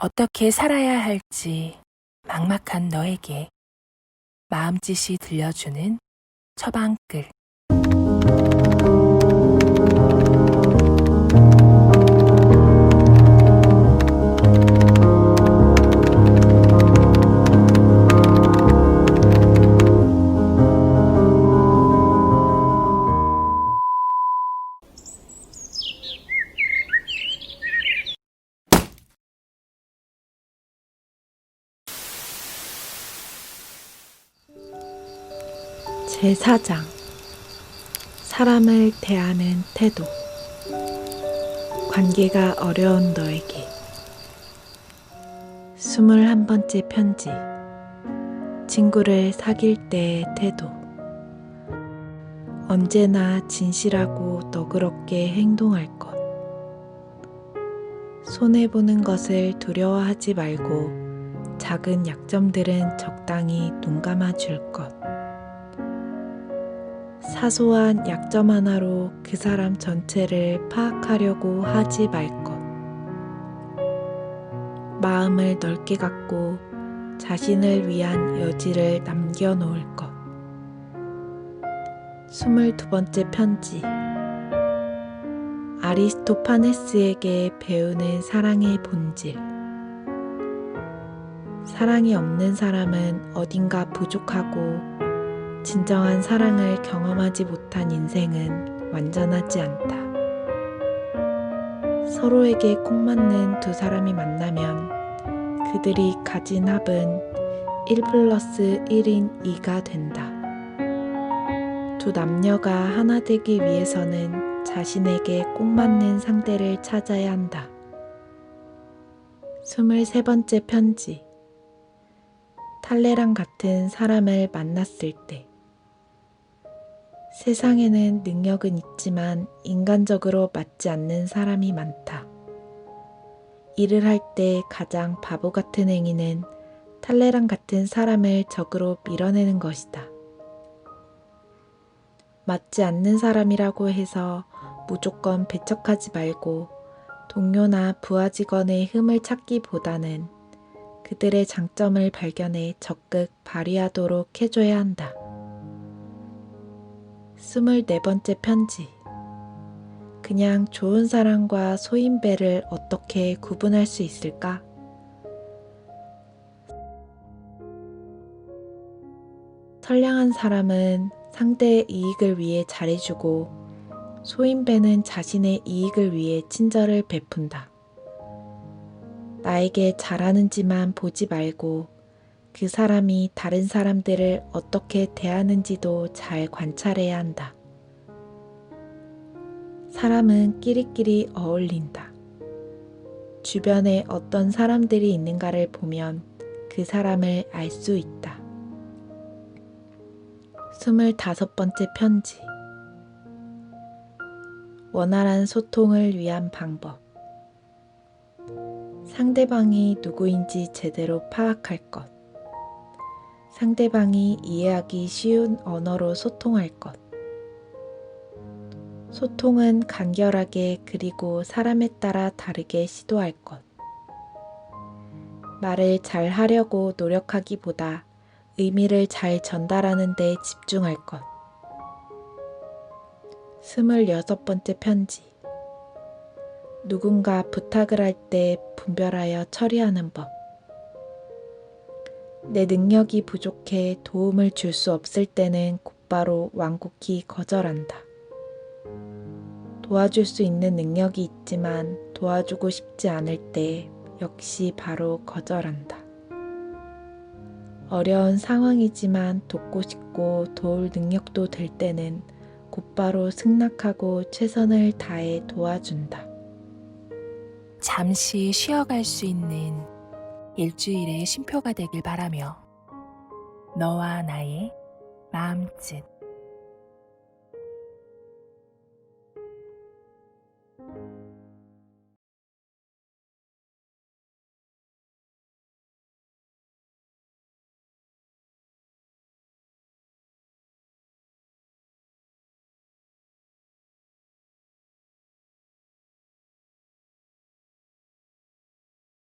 어떻게 살아야 할지 막막한 너에게 마음짓이 들려주는 처방글. 제4장 사람을 대하는 태도 관계가 어려운 너에게 21번째 편지 친구를 사귈 때의 태도 언제나 진실하고 너그럽게 행동할 것 손해보는 것을 두려워하지 말고 작은 약점들은 적당히 눈 감아 줄 것. 사소한 약점 하나로 그 사람 전체를 파악하려고 하지 말 것. 마음을 넓게 갖고 자신을 위한 여지를 남겨놓을 것. 22번째 편지. 아리스토파네스에게 배우는 사랑의 본질. 사랑이 없는 사람은 어딘가 부족하고 진정한 사랑을 경험하지 못한 인생은 완전하지 않다. 서로에게 꼭 맞는 두 사람이 만나면 그들이 가진 합은 1 플러스 1인 2가 된다. 두 남녀가 하나 되기 위해서는 자신에게 꼭 맞는 상대를 찾아야 한다. 23번째 편지. 탈레랑 같은 사람을 만났을 때. 세상에는 능력은 있지만 인간적으로 맞지 않는 사람이 많다. 일을 할 때 가장 바보 같은 행위는 탈레랑 같은 사람을 적으로 밀어내는 것이다. 맞지 않는 사람이라고 해서 무조건 배척하지 말고 동료나 부하 직원의 흠을 찾기보다는 그들의 장점을 발견해 적극 발휘하도록 해줘야 한다. 24번째 편지. 그냥 좋은 사람과 소인배를 어떻게 구분할 수 있을까? 선량한 사람은 상대의 이익을 위해 잘해주고 소인배는 자신의 이익을 위해 친절을 베푼다. 나에게 잘하는지만 보지 말고 그 사람이 다른 사람들을 어떻게 대하는지도 잘 관찰해야 한다. 사람은 끼리끼리 어울린다. 주변에 어떤 사람들이 있는가를 보면 그 사람을 알 수 있다. 스물다섯 번째 편지. 원활한 소통을 위한 방법. 상대방이 누구인지 제대로 파악할 것. 상대방이 이해하기 쉬운 언어로 소통할 것. 소통은 간결하게 그리고 사람에 따라 다르게 시도할 것. 말을 잘 하려고 노력하기보다 의미를 잘 전달하는 데 집중할 것. 스물여섯 번째 편지. 누군가 부탁을 할 때 분별하여 처리하는 법. 내 능력이 부족해 도움을 줄 수 없을 때는 곧바로 완곡히 거절한다. 도와줄 수 있는 능력이 있지만 도와주고 싶지 않을 때 역시 바로 거절한다. 어려운 상황이지만 돕고 싶고 도울 능력도 될 때는 곧바로 승낙하고 최선을 다해 도와준다. 잠시 쉬어갈 수 있는 일주일의 쉼표가 되길 바라며 너와 나의 마음짓